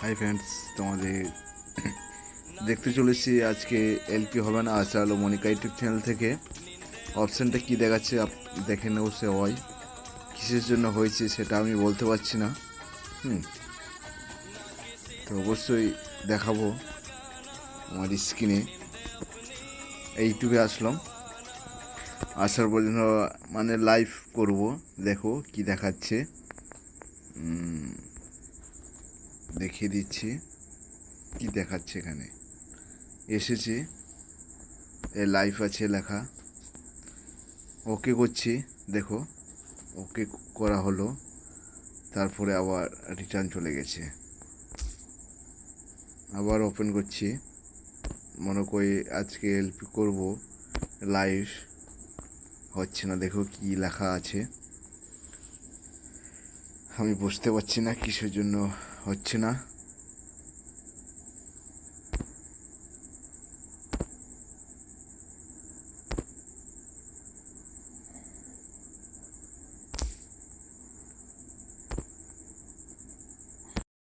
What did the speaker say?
Hi friends তোমাদের দেখতে চলেছি আজকে এলপি হবে না আসা হলো মনিকা ইউটিউব চ্যানেল থেকে। অপশানটা কী দেখাচ্ছে আপ- দেখে নেব সে হয়। কিসের জন্য হয়েছে সেটা আমি বলতে পারছি না। হুম। তো অবশ্যই দেখাবো আমার স্ক্রিনে ইউটিউবে আসলাম। আসার পর্যন্ত মানে লাইভ করব। দেখো কি দেখাচ্ছে। দেখিয়ে দিচ্ছি কি দেখাচ্ছে এখানে। এসেছি, এ লাইভ আছে লেখা। ওকে করছি, দেখো ওকে করা হলো। তারপরে আবার রিটার্ন চলে গেছে। আবার ওপেন করছি। মনে করি আজকে এলপি করব। লাইভ হচ্ছে না, দেখো কি লেখা আছে। আমি বুঝতে পারছি না কিসের জন্য হচ্ছে না।